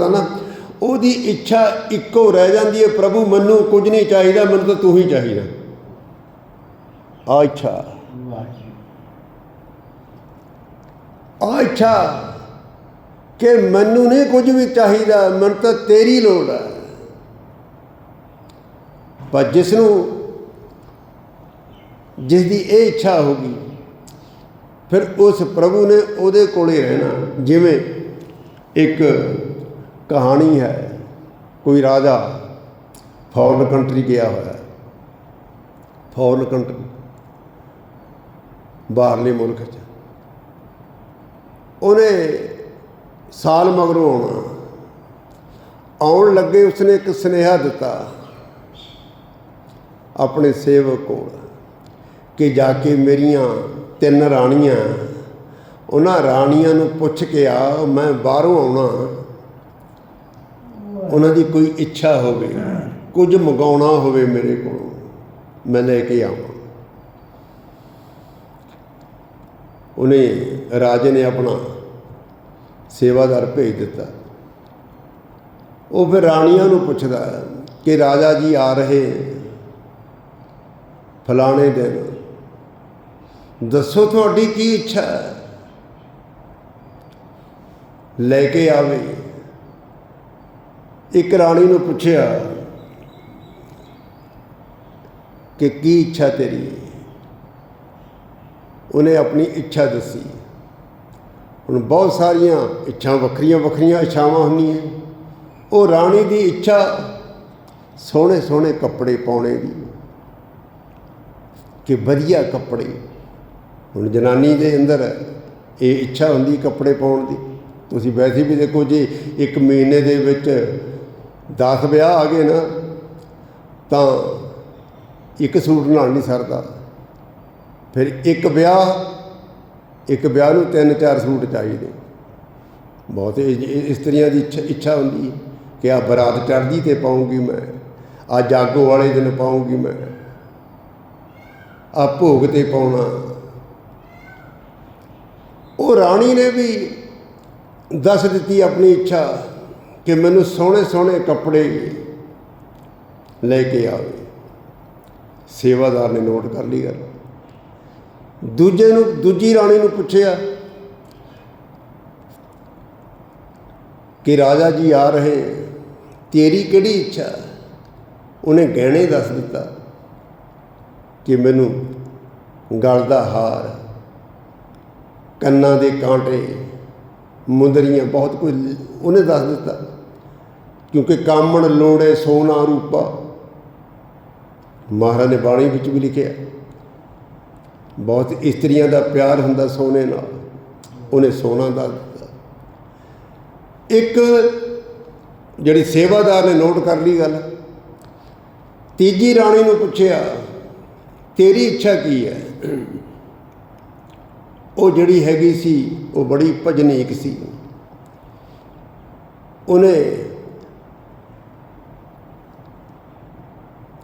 ਮੰਗਦਾ ਨਾ, ਉਹਦੀ ਇੱਛਾ ਇੱਕੋ ਰਹਿ ਜਾਂਦੀ ਹੈ, ਪ੍ਰਭੂ ਮੈਨੂੰ ਕੁਝ ਨਹੀਂ ਚਾਹੀਦਾ, ਮੈਨੂੰ ਤਾਂ ਤੂੰ ਹੀ ਚਾਹੀਦਾ। ਆ ਇੱਛਾ। ਆ ਇੱਛਾ ਕਿ ਮੈਨੂੰ ਨਹੀਂ ਕੁਝ ਵੀ ਚਾਹੀਦਾ, ਮੈਨੂੰ ਤਾਂ ਤੇਰੀ ਲੋੜ ਹੈ। ਪਰ ਜਿਸ ਨੂੰ ਜਿਸ ਦੀ ਇਹ ਇੱਛਾ ਹੋਗੀ ਫਿਰ ਉਸ ਪ੍ਰਭੂ ਨੇ ਉਹਦੇ ਕੋਲੇ ਰਹਿਣਾ। ਜਿਵੇਂ ਇੱਕ ਕਹਾਣੀ ਹੈ। ਕੋਈ ਰਾਜਾ ਫੋਰਨ ਕੰਟਰੀ ਗਿਆ ਹੋਇਆ। ਹੈ ਫੋਰਨ ਕੰਟਰੀ, ਬਾਹਰਲੇ ਮੁਲਕ 'ਚ। ਉਹਨੇ ਸਾਲ ਮਗਰੋਂ ਆਉਣਾ ਆਉਣ ਲੱਗੇ, ਉਸਨੇ ਇੱਕ ਸੁਨੇਹਾ ਦਿੱਤਾ ਆਪਣੇ ਸੇਵਕ ਕੋਲ ਕਿ ਜਾ ਕੇ ਮੇਰੀਆਂ ਤਿੰਨ ਰਾਣੀਆਂ, ਉਹਨਾਂ ਰਾਣੀਆਂ ਨੂੰ ਪੁੱਛ ਕੇ ਆ, ਮੈਂ ਬਾਹਰੋਂ ਆਉਣਾ। ਉਹਨਾਂ ਦੀ ਕੋਈ ਇੱਛਾ ਹੋਵੇ ਕੁਝ ਮੰਗਾਉਣਾ ਹੋਵੇ ਮੇਰੇ ਕੋਲੋਂ ਮੈਂ ਲੈ ਕੇ ਆਵਾਂ। ਉਹਨੇ ਰਾਜੇ ਨੇ ਆਪਣਾ ਸੇਵਾਦਾਰ ਭੇਜ ਦਿੱਤਾ। ਉਹ ਫਿਰ ਰਾਣੀਆਂ ਨੂੰ ਪੁੱਛਦਾ ਕਿ ਰਾਜਾ ਜੀ ਆ ਰਹੇ ਫਲਾਣੇ ਦਿਨ ਦੱਸੋ ਤੁਹਾਡੀ ਕੀ ਇੱਛਾ ਹੈ? ਲੈ ਕੇ ਆਵੇ। ਇੱਕ ਰਾਣੀ ਨੂੰ ਪੁੱਛਿਆ ਕਿ ਕੀ ਇੱਛਾ ਤੇਰੀ? ਉਹਨੇ ਆਪਣੀ ਇੱਛਾ ਦੱਸੀ। ਹੁਣ ਬਹੁਤ ਸਾਰੀਆਂ ਇੱਛਾ ਵੱਖਰੀਆਂ ਵੱਖਰੀਆਂ ਇੱਛਾਵਾਂ ਹੁੰਦੀਆਂ। ਉਹ ਰਾਣੀ ਦੀ ਇੱਛਾ ਸੋਹਣੇ ਸੋਹਣੇ ਕੱਪੜੇ ਪਾਉਣੇ ਦੀ ਕਿ ਵਧੀਆ ਕੱਪੜੇ। ਹੁਣ ਜਨਾਨੀ ਦੇ ਅੰਦਰ ਇਹ ਇੱਛਾ ਹੁੰਦੀ ਕੱਪੜੇ ਪਾਉਣ ਦੀ। ਤੁਸੀਂ ਵੈਸੇ ਵੀ ਦੇਖੋ ਜੀ ਇੱਕ ਮਹੀਨੇ ਦੇ ਵਿੱਚ 10 ਵਿਆਹ ਆ ਗਏ ਨਾ, ਤਾਂ ਇੱਕ ਸੂਟ ਨਾਲ ਨਹੀਂ ਸਰਦਾ। ਫਿਰ ਇੱਕ ਵਿਆਹ ਇੱਕ ਵਿਆਹ ਨੂੰ ਤਿੰਨ ਚਾਰ ਸੂਟ ਚਾਹੀਦੇ। ਬਹੁਤ ਇਸਤਰੀਆਂ ਦੀ ਇੱਛਾ ਇੱਛਾ ਹੁੰਦੀ ਕਿ ਆ ਬਰਾਤ ਚੜ੍ਹਦੀ ਤੇ ਪਾਉਂਗੀ ਮੈਂ ਆ ਜਾਗੋ ਵਾਲੇ ਦਿਨ ਪਾਉਂਗੀ ਮੈਂ ਆ ਭੋਗ ਤੇ ਪਾਉਣਾ। ਉਹ ਰਾਣੀ ਨੇ ਵੀ ਦੱਸ ਦਿੱਤੀ ਆਪਣੀ ਇੱਛਾ। ਕਿ ਮੈਨੂੰ ਸੋਹਣੇ ਸੋਹਣੇ ਕੱਪੜੇ ਲੈ ਕੇ ਆਵੇ। ਸੇਵਾਦਾਰ ਨੇ ਨੋਟ ਕਰ ਲਈ ਗੱਲ। ਦੂਜੇ ਨੂੰ, ਦੂਜੀ ਰਾਣੀ ਨੂੰ ਪੁੱਛਿਆ ਕਿ ਰਾਜਾ ਜੀ ਆ ਰਹੇ, ਤੇਰੀ ਕਿਹੜੀ ਇੱਛਾ? ਉਹਨੇ ਗਹਿਣੇ ਦੱਸ ਦਿੱਤਾ ਕਿ ਮੈਨੂੰ ਗਲ ਦਾ ਹਾਰ, ਕੰਨਾਂ ਦੇ ਕਾਂਟੇ ਮੁੰਦਰੀਆਂ ਬਹੁਤ ਕੁਝ ਉਹਨੇ ਦੱਸ ਦਿੱਤਾ। ਕਿਉਂਕਿ ਕਾਮਣ, ਲੋੜੇ, ਸੋਨਾ, ਰੂਪਾ। ਮਹਾਰਾਜ ਨੇ ਬਾਣੀ ਵਿੱਚ ਵੀ ਲਿਖਿਆ ਬਹੁਤ ਇਸਤਰੀਆਂ ਦਾ ਪਿਆਰ ਹੁੰਦਾ ਸੋਨੇ ਨਾਲ। ਉਹਨੇ ਸੋਨਾ ਦਾ ਦਿੱਤਾ। ਇੱਕ ਜਿਹੜੀ ਸੇਵਾਦਾਰ ਨੇ ਨੋਟ ਕਰ ਲਈ ਗੱਲ। ਤੀਜੀ ਰਾਣੀ ਨੂੰ ਪੁੱਛਿਆ, ਤੇਰੀ ਇੱਛਾ ਕੀ ਹੈ? ਉਹ ਜਿਹੜੀ ਹੈਗੀ ਸੀ, ਉਹ ਬੜੀ ਭਜਨੀਕ ਸੀ। ਉਹਨੇ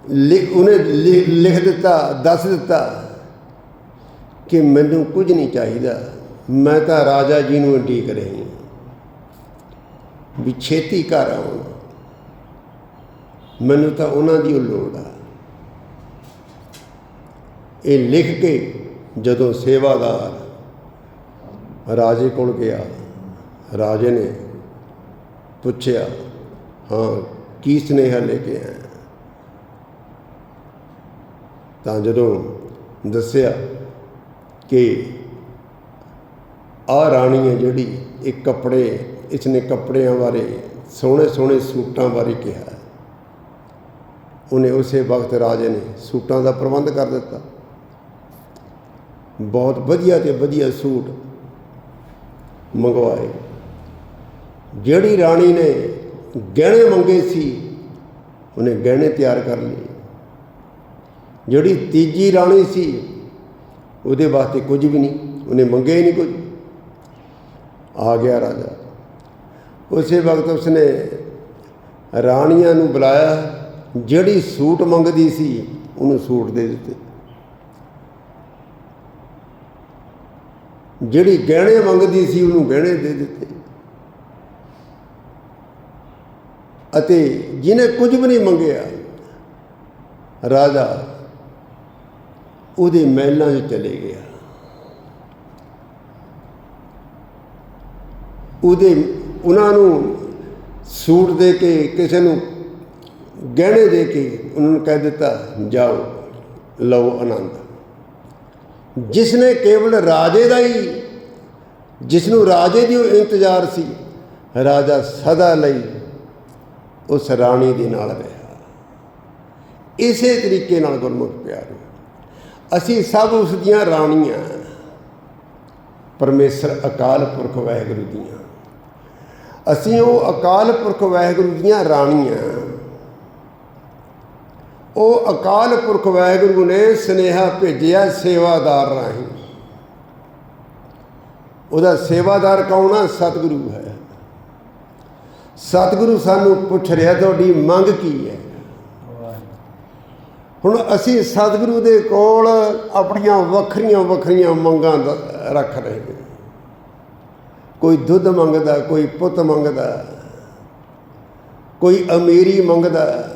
ਲਿਖ, ਉਹਨੇ ਲਿ- ਲਿਖ ਦਿੱਤਾ, ਦੱਸ ਦਿੱਤਾ ਕਿ ਮੈਨੂੰ ਕੁਝ ਨਹੀਂ ਚਾਹੀਦਾ। ਮੈਂ ਤਾਂ ਰਾਜਾ ਜੀ ਨੂੰ ਉਡੀਕ ਰਹੀ ਹਾਂ ਵੀ ਛੇਤੀ ਘਰ ਆਉਣ ਮੈਨੂੰ ਤਾਂ ਉਹਨਾਂ ਦੀ ਓ ਲੋੜ ਆ। ਇਹ ਲਿਖ ਕੇ ਜਦੋਂ ਸੇਵਾਦਾਰ ਰਾਜੇ ਕੋਲ ਗਿਆ। ਰਾਜੇ ਨੇ ਪੁੱਛਿਆ, ਹਾਂ, ਕੀ ਸੁਨੇਹਾ ਲੈ ਕੇ ਆਇਆ? ਤਾਂ ਜਦੋਂ ਦੱਸਿਆ ਕਿ ਆ ਰਾਣੀ ਹੈ ਜਿਹੜੀ ਇਹ ਕੱਪੜੇ, ਇਸਨੇ ਕੱਪੜਿਆਂ ਬਾਰੇ ਸੋਹਣੇ ਸੋਹਣੇ ਸੂਟਾਂ ਬਾਰੇ ਕਿਹਾ। ਉਹਨੇ ਉਸੇ ਵਕਤ ਰਾਜੇ ਨੇ ਸੂਟਾਂ ਦਾ ਪ੍ਰਬੰਧ ਕਰ ਦਿੱਤਾ। ਬਹੁਤ ਵਧੀਆ ਤੇ ਵਧੀਆ ਸੂਟ ਮੰਗਵਾਏ। ਜਿਹੜੀ ਰਾਣੀ ਨੇ ਗਹਿਣੇ ਮੰਗੇ ਸੀ, ਉਹਨੇ ਗਹਿਣੇ ਤਿਆਰ ਕਰ ਲਏ। ਜਿਹੜੀ ਤੀਜੀ ਰਾਣੀ ਸੀ, ਉਹਦੇ ਵਾਸਤੇ ਕੁਝ ਵੀ ਨਹੀਂ, ਉਹਨੇ ਮੰਗੇ ਹੀ ਨਹੀਂ ਕੁਝ। ਆ ਗਿਆ ਰਾਜਾ। ਉਸੇ ਵਕਤ ਉਸਨੇ ਰਾਣੀਆਂ ਨੂੰ ਬੁਲਾਇਆ। ਜਿਹੜੀ ਸੂਟ ਮੰਗਦੀ ਸੀ, ਉਹਨੂੰ ਸੂਟ ਦੇ ਦਿੱਤੇ। ਜਿਹੜੀ ਗਹਿਣੇ ਮੰਗਦੀ ਸੀ ਉਹਨੂੰ ਗਹਿਣੇ ਦੇ ਦਿੱਤੇ। ਅਤੇ ਜਿਹਨੇ ਕੁਝ ਵੀ ਨਹੀਂ ਮੰਗਿਆ, ਰਾਜਾ ਉਹਦੇ ਮਹਿਲਾਂ 'ਚ ਚਲੇ ਗਿਆ। ਉਹਦੇ, ਉਹਨਾਂ ਨੂੰ ਸੂਟ ਦੇ ਕੇ, ਕਿਸੇ ਨੂੰ ਗਹਿਣੇ ਦੇ ਕੇ ਉਹਨਾਂ ਨੂੰ ਕਹਿ ਦਿੱਤਾ, ਜਾਓ, ਲਓ ਆਨੰਦ। ਜਿਸ ਨੇ ਕੇਵਲ ਰਾਜੇ ਦਾ ਹੀ ਜਿਸ ਨੂੰ ਰਾਜੇ ਦੀ ਇੰਤਜ਼ਾਰ ਸੀ, ਰਾਜਾ ਸਦਾ ਲਈ ਉਸ ਰਾਣੀ ਦੇ ਨਾਲ ਰਿਹਾ। ਇਸੇ ਤਰੀਕੇ ਨਾਲ ਗੁਰਮੁਖ ਪਿਆਰ, ਅਸੀਂ ਸਭ ਉਸ ਦੀਆਂ ਰਾਣੀਆਂ, ਪਰਮੇਸ਼ਰ ਅਕਾਲ ਪੁਰਖ ਵਾਹਿਗੁਰੂ ਦੀਆਂ। ਅਸੀਂ ਉਹ ਅਕਾਲ ਪੁਰਖ ਵਾਹਿਗੁਰੂ ਦੀਆਂ ਰਾਣੀਆਂ ਉਹ ਅਕਾਲ ਪੁਰਖ ਵਾਹਿਗੁਰੂ ਨੇ ਸਨੇਹਾ ਭੇਜਿਆ ਸੇਵਾਦਾਰ ਰਾਹੀਂ। ਉਹਦਾ ਸੇਵਾਦਾਰ ਕੌਣ ਆ? ਸਤਿਗੁਰੂ ਹੈ। ਸਤਿਗੁਰੂ ਸਾਨੂੰ ਪੁੱਛ ਰਿਹਾ, ਤੁਹਾਡੀ ਮੰਗ ਕੀ ਹੈ? ਹੁਣ ਅਸੀਂ ਸਤਿਗੁਰੂ ਦੇ ਕੋਲ ਆਪਣੀਆਂ ਵੱਖਰੀਆਂ ਵੱਖਰੀਆਂ ਮੰਗਾਂ ਰੱਖ ਰਹੇ ਹਾਂ। ਕੋਈ ਦੁੱਧ ਮੰਗਦਾ, ਕੋਈ ਪੁੱਤ ਮੰਗਦਾ, ਕੋਈ ਅਮੀਰੀ ਮੰਗਦਾ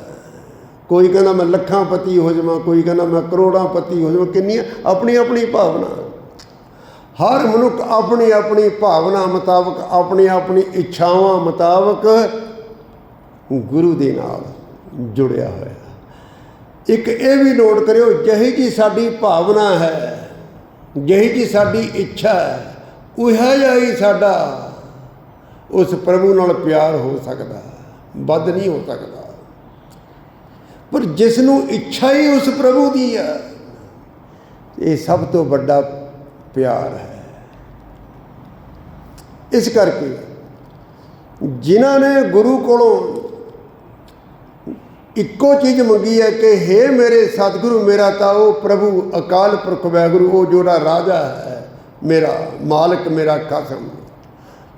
ਕੋਈ ਕਹਿੰਦਾ ਮੈਂ ਲੱਖਾਂ ਪਤੀ ਹੋ ਜਾਵਾਂ, ਕੋਈ ਕਹਿੰਦਾ ਮੈਂ ਕਰੋੜਾਂ ਪਤੀ ਹੋ ਜਾਵਾਂ, ਕਿੰਨੀਆਂ ਆਪਣੀ ਆਪਣੀ ਭਾਵਨਾ। ਹਰ ਮਨੁੱਖ ਆਪਣੀ ਆਪਣੀ ਭਾਵਨਾ ਮੁਤਾਬਕ, ਆਪਣੀ ਆਪਣੀ ਇੱਛਾਵਾਂ ਮੁਤਾਬਕ ਗੁਰੂ ਦੇ ਨਾਲ ਜੁੜਿਆ ਹੋਇਆ। ਇੱਕ ਇਹ ਵੀ ਨੋਟ ਕਰਿਓ, ਜਿਹੀ ਜੀ ਸਾਡੀ ਭਾਵਨਾ ਹੈ, ਜਿਹੀ ਜੀ ਸਾਡੀ ਇੱਛਾ ਹੈ, ਉਹ ਜਿਹਾ ਹੀ ਸਾਡਾ ਉਸ ਪ੍ਰਭੂ ਨਾਲ ਪਿਆਰ ਹੋ ਸਕਦਾ, ਵੱਧ ਨਹੀਂ ਹੋ ਸਕਦਾ। ਪਰ ਜਿਸ ਨੂੰ ਇੱਛਾ ਹੀ ਉਸ ਪ੍ਰਭੂ ਦੀ ਹੈ ਇਹ ਸਭ ਤੋਂ ਵੱਡਾ ਪਿਆਰ ਹੈ। ਇਸ ਕਰਕੇ ਜਿਨ੍ਹਾਂ ਨੇ ਗੁਰੂ ਕੋਲੋਂ ਇੱਕੋ ਚੀਜ਼ ਮੰਗੀ ਹੈ ਕਿ हे ਮੇਰੇ ਸਤਿਗੁਰੂ, ਮੇਰਾ ਤਾਂ ਉਹ ਪ੍ਰਭੂ ਅਕਾਲ ਪੁਰਖ ਵੈਗੁਰੂ, ਉਹ ਜਿਹੜਾ ਰਾਜਾ ਹੈ, ਮੇਰਾ ਮਾਲਕ, ਮੇਰਾ ਕਸਮ,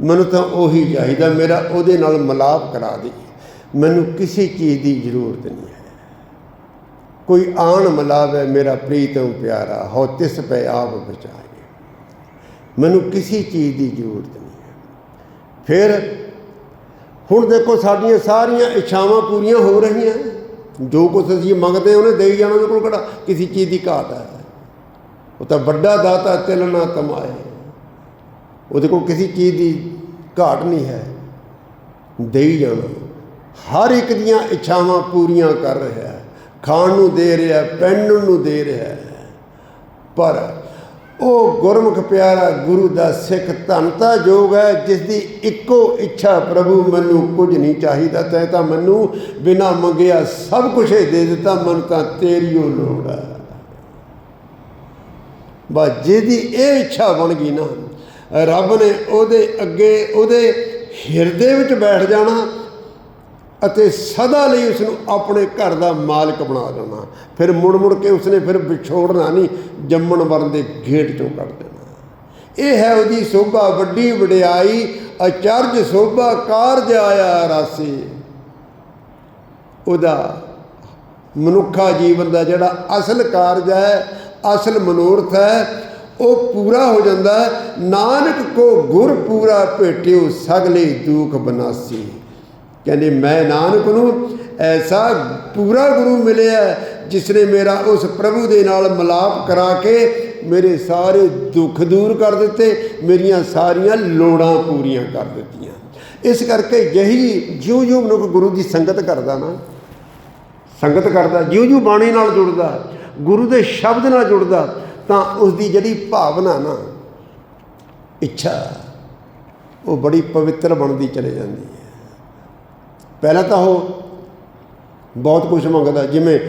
ਮੈਨੂੰ ਤਾਂ ਉਹੀ ਚਾਹੀਦਾ, ਮੇਰਾ ਉਹਦੇ ਨਾਲ ਮਿਲਾਪ ਕਰਾ ਦੇ। ਮੈਨੂੰ ਕਿਸੇ ਚੀਜ਼ ਦੀ ਜ਼ਰੂਰਤ ਨਹੀਂ ਹੈ। ਕੋਈ ਆਣ ਮਿਲਾਵੇ ਮੇਰਾ ਪ੍ਰੀਤਮ ਪਿਆਰਾ ਹੋ ਤਿਸ ਪੈ ਆਪ ਬਚਾਏ। ਮੈਨੂੰ ਕਿਸੇ ਚੀਜ਼ ਦੀ ਜ਼ਰੂਰਤ ਨਹੀਂ ਹੈ। ਫਿਰ ਹੁਣ ਦੇਖੋ ਸਾਡੀਆਂ ਸਾਰੀਆਂ ਇੱਛਾਵਾਂ ਪੂਰੀਆਂ ਹੋ ਰਹੀਆਂ। ਜੋ ਕੁਝ ਅਸੀਂ ਮੰਗਦੇ ਉਹਨੇ ਦੇਈ ਜਾਣਾ, ਉਹਦੇ ਕੋਲ ਕਿਹੜਾ? ਕਿਸੇ ਚੀਜ਼ ਦੀ ਘਾਟ ਹੈ। ਉਹ ਤਾਂ ਵੱਡਾ ਦਾਤਾ ਤਿਲ ਨਾ ਕਮਾਏ। ਉਹਦੇ ਕੋਲ ਕਿਸੇ ਚੀਜ਼ ਦੀ ਘਾਟ ਨਹੀਂ ਹੈ। ਦੇਈ ਜਾਣਾ। ਹਰ ਇੱਕ ਦੀਆਂ ਇੱਛਾਵਾਂ ਪੂਰੀਆਂ ਕਰ ਰਿਹਾ ਖਾਣ ਨੂੰ ਦੇ ਰਿਹਾ, ਪਹਿਨਣ ਨੂੰ ਦੇ ਰਿਹਾ। ਪਰ ਉਹ ਗੁਰਮੁਖ ਪਿਆਰਾ ਗੁਰੂ ਦਾ ਸਿੱਖ ਧੰਤਾ ਜੋਗ ਹੈ, ਜਿਸ ਦੀ ਇੱਕੋ ਇੱਛਾ ਪ੍ਰਭੂ ਮੈਨੂੰ ਕੁਝ ਨਹੀਂ ਚਾਹੀਦਾ। ਤੈਂ ਤਾਂ ਮੈਨੂੰ ਬਿਨਾ ਮੰਗਿਆ ਸਭ ਕੁਝ ਦੇ ਦਿੱਤਾ, ਮਨ ਤਾਂ ਤੇਰੀ ਓ ਲੋੜ ਹੈ। ਬਸ ਜਿਹਦੀ ਇਹ ਇੱਛਾ ਬਣ ਗਈ ਨਾ, ਰੱਬ ਨੇ ਉਹਦੇ ਅੱਗੇ, ਉਹਦੇ ਹਿਰਦੇ ਵਿੱਚ ਬੈਠ ਜਾਣਾ ਅਤੇ ਸਦਾ ਲਈ ਉਸ ਨੂੰ ਆਪਣੇ ਘਰ ਦਾ ਮਾਲਕ ਬਣਾ ਦੇਣਾ। ਫਿਰ ਮੁੜ ਮੁੜ ਕੇ ਉਸਨੇ ਫਿਰ ਵਿਛੋੜਨਾ ਨਹੀਂ, ਜੰਮਣ ਵਰਨ ਦੇ ਗੇਟ ਚੋਂ ਕੱਢ ਦੇਣਾ। ਇਹ ਹੈ ਉਹਦੀ ਸੋਭਾ, ਵੱਡੀ ਵਡਿਆਈ, ਅਚਰਜ ਸੋਭਾ, ਕਾਰਜ ਆਇਆ ਰਾਸੀ। ਉਹਦਾ ਮਨੁੱਖਾ ਜੀਵਨ ਦਾ ਜਿਹੜਾ ਅਸਲ ਕਾਰਜ ਹੈ, ਅਸਲ ਮਨੋਰਥ ਹੈ, ਉਹ ਪੂਰਾ ਹੋ ਜਾਂਦਾ ਨਾਨਕ ਕੋ ਗੁਰ ਪੂਰਾ ਭੇਟਿਓ, ਸਗਲੇ ਦੁਖ ਬਨਾਸੀ। ਕਹਿੰਦੇ, ਮੈਂ ਨਾਨਕ ਨੂੰ ਐਸਾ ਪੂਰਾ ਗੁਰੂ ਮਿਲਿਆ ਜਿਸ ਨੇ ਮੇਰਾ ਉਸ ਪ੍ਰਭੂ ਦੇ ਨਾਲ ਮਿਲਾਪ ਕਰਾ ਕੇ ਮੇਰੇ ਸਾਰੇ ਦੁੱਖ ਦੂਰ ਕਰ ਦਿੱਤੇ, ਮੇਰੀਆਂ ਸਾਰੀਆਂ ਲੋੜਾਂ ਪੂਰੀਆਂ ਕਰ ਦਿੱਤੀਆਂ। ਇਸ ਕਰਕੇ ਯਹੀ ਜਿਉਂ ਜਿਉਂ ਮਨੁੱਖ ਗੁਰੂ ਦੀ ਸੰਗਤ ਕਰਦਾ ਨਾ, ਸੰਗਤ ਕਰਦਾ ਜਿਉਂ ਜਿਉਂ ਬਾਣੀ ਨਾਲ ਜੁੜਦਾ, ਗੁਰੂ ਦੇ ਸ਼ਬਦ ਨਾਲ ਜੁੜਦਾ, ਤਾਂ ਉਸ ਦੀ ਜਿਹੜੀ ਭਾਵਨਾ ਨਾ, ਇੱਛਾ, ਉਹ ਬੜੀ ਪਵਿੱਤਰ ਬਣਦੀ ਚਲੇ ਜਾਂਦੀ ਪਹਿਲਾਂ ਤਾਂ ਉਹ ਬਹੁਤ ਕੁਝ ਮੰਗਦਾ ਜਿਵੇਂ